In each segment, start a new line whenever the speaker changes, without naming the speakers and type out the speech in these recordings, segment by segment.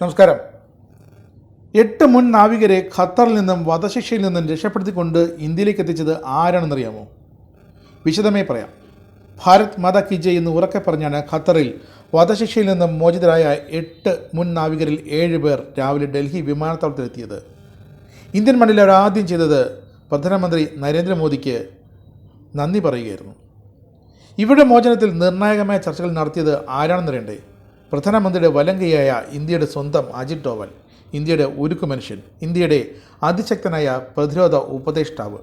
നമസ്കാരം. എട്ട് മുൻ നാവികരെ ഖത്തറിൽ നിന്നും വധശിക്ഷയിൽ നിന്നും രക്ഷപ്പെടുത്തിക്കൊണ്ട് ഇന്ത്യയിലേക്ക് എത്തിച്ചത് ആരാണെന്നറിയാമോ? വിശദമായി പറയാം. ഭാരത് മത കി എന്ന് ഉറക്കെ പറഞ്ഞാണ് ഖത്തറിൽ വധശിക്ഷയിൽ നിന്നും മോചിതരായ എട്ട് മുൻ നാവികരിൽ ഏഴ് പേർ രാവിലെ ഡൽഹി വിമാനത്താവളത്തിലെത്തിയത് ഇന്ത്യൻ മണ്ണിൽ അവർ ആദ്യം ചെയ്തത് പ്രധാനമന്ത്രി നരേന്ദ്രമോദിക്ക് നന്ദി പറയുകയായിരുന്നു. ഇവരുടെ മോചനത്തിൽ നിർണായകമായ ചർച്ചകൾ നടത്തിയത് ആരാണെന്നറിയണ്ടേ? പ്രധാനമന്ത്രിയുടെ വലങ്കയായ ഇന്ത്യയുടെ സ്വന്തം അജിത് ഡോവൽ ഇന്ത്യയുടെ ഉരുക്കു മനുഷ്യൻ ഇന്ത്യയുടെ അതിശക്തനായ പ്രതിരോധ ഉപദേഷ്ടാവ്.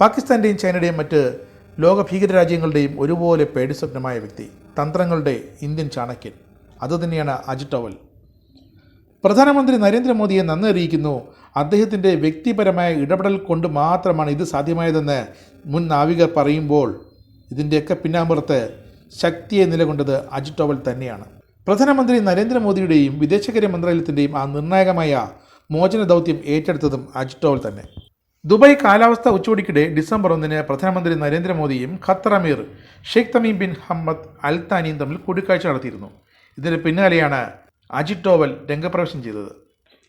പാകിസ്ഥാന്റെയും ചൈനയുടെയും മറ്റ് ലോക ഭീകര രാജ്യങ്ങളുടെയും ഒരുപോലെ പേടിസ്വപ്നമായ വ്യക്തി തന്ത്രങ്ങളുടെ ഇന്ത്യൻ ചാണക്യൻ. അതുതന്നെയാണ് അജിത് ഡോവൽ. പ്രധാനമന്ത്രി നരേന്ദ്രമോദിയെ നന്ദി അറിയിക്കുന്നു. അദ്ദേഹത്തിന്റെ വ്യക്തിപരമായ ഇടപെടൽ കൊണ്ട് മാത്രമാണ് ഇത് സാധ്യമായതെന്ന് മുൻ നാവികർ പറയുമ്പോൾ ഇതിന്റെയൊക്കെ പിന്നാമ്പുറത്ത് ശക്തിയെ നിലകൊണ്ടത് അജിത് ഡോവൽ തന്നെയാണ്. പ്രധാനമന്ത്രി നരേന്ദ്രമോദിയുടെയും വിദേശകാര്യ മന്ത്രാലയത്തിന്റെയും ആ നിർണായകമായ മോചന ദൗത്യം ഏറ്റെടുത്തതും അജിത് തന്നെ. ദുബായ് കാലാവസ്ഥ ഉച്ചകോടിക്കിടെ ഡിസംബർ ഒന്നിന് പ്രധാനമന്ത്രി നരേന്ദ്രമോദിയും ഖത്തർ അമീർ Sheikh Tamim bin Hamad Al താനിയും തമ്മിൽ കൂടിക്കാഴ്ച നടത്തിയിരുന്നു. ഇതിന് പിന്നാലെയാണ് അജിത് ഡോവൽ രംഗപ്രവേശം ചെയ്തത്.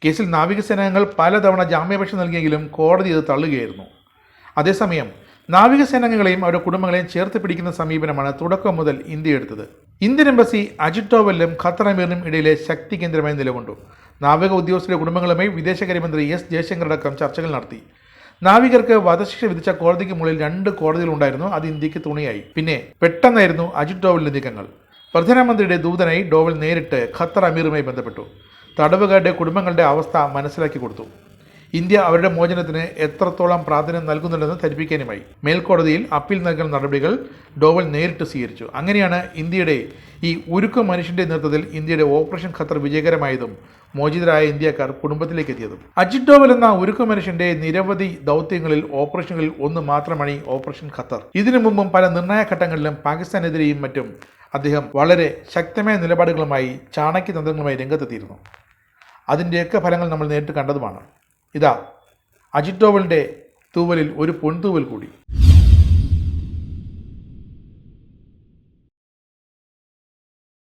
കേസിൽ നാവികസേനാംഗങ്ങൾ പലതവണ ജാമ്യാപേക്ഷ നൽകിയെങ്കിലും കോടതി ഇത് തള്ളുകയായിരുന്നു. അതേസമയം നാവികസേനാംഗങ്ങളെയും അവരുടെ കുടുംബങ്ങളെയും ചേർത്ത് പിടിക്കുന്ന സമീപനമാണ് തുടക്കം മുതൽ ഇന്ത്യ എടുത്തത് ഇന്ത്യൻ എംബസി അജിറ്റോവലിലും ഖത്തർ അമീറിനും ഇടയിലെ ശക്തി കേന്ദ്രമായി നിലകൊണ്ടു. നാവിക ഉദ്യോഗസ്ഥരുടെ കുടുംബങ്ങളുമായി വിദേശകാര്യമന്ത്രി എസ് ജയശങ്കർ അടക്കം ചർച്ചകൾ നടത്തി. നാവികർക്ക് വധശിക്ഷ വിധിച്ച കോടതിക്ക് മുകളിൽ രണ്ട് കോടതികളുണ്ടായിരുന്നു അത് ഇന്ത്യയ്ക്ക് തുണിയായി. പിന്നെ പെട്ടെന്നായിരുന്നു അജിത് ഡോവലിന്റെ നീക്കങ്ങൾ. പ്രധാനമന്ത്രിയുടെ ദൂതനായി ഡോവൽ നേരിട്ട് ഖത്തർ അമീറുമായി ബന്ധപ്പെട്ടു. തടവുകാരുടെ കുടുംബങ്ങളുടെ അവസ്ഥ മനസ്സിലാക്കി കൊടുത്തു. ഇന്ത്യ അവരുടെ മോചനത്തിന് എത്രത്തോളം പ്രാധാന്യം നൽകുന്നുണ്ടെന്ന് ധരിപ്പിക്കാനുമായി മേൽക്കോടതിയിൽ അപ്പീൽ നൽകുന്ന നടപടികൾ ഡോവൽ നേരിട്ട് സ്വീകരിച്ചു. അങ്ങനെയാണ് ഇന്ത്യയുടെ ഈ ഉരുക്ക മനുഷ്യന്റെ നേതൃത്വത്തിൽ ഇന്ത്യയുടെ ഓപ്പറേഷൻ ഖത്തർ വിജയകരമായതും മോചിതരായ ഇന്ത്യക്കാർ കുടുംബത്തിലേക്ക് എത്തിയതും. അജിത് ഡോവൽ എന്ന ഉരുക്ക മനുഷ്യന്റെ നിരവധി ദൗത്യങ്ങളിൽ ഓപ്പറേഷനുകളിൽ ഒന്ന് മാത്രമാണ് ഈ ഓപ്പറേഷൻ ഖത്തർ. ഇതിനു മുമ്പും പല നിർണായക ഘട്ടങ്ങളിലും പാകിസ്ഥാനെതിരെയും മറ്റും അദ്ദേഹം വളരെ ശക്തമായ നിലപാടുകളുമായി ചാണക്യ തന്ത്രങ്ങളുമായി രംഗത്തെത്തിയിരുന്നു. അതിന്റെയൊക്കെ ഫലങ്ങൾ നമ്മൾ നേരിട്ട് കണ്ടതുമാണ്. ഇതാ അജിത് ഡോവലിന്റെ തൂവലിൽ ഒരു പൊൻതൂവൽ കൂടി.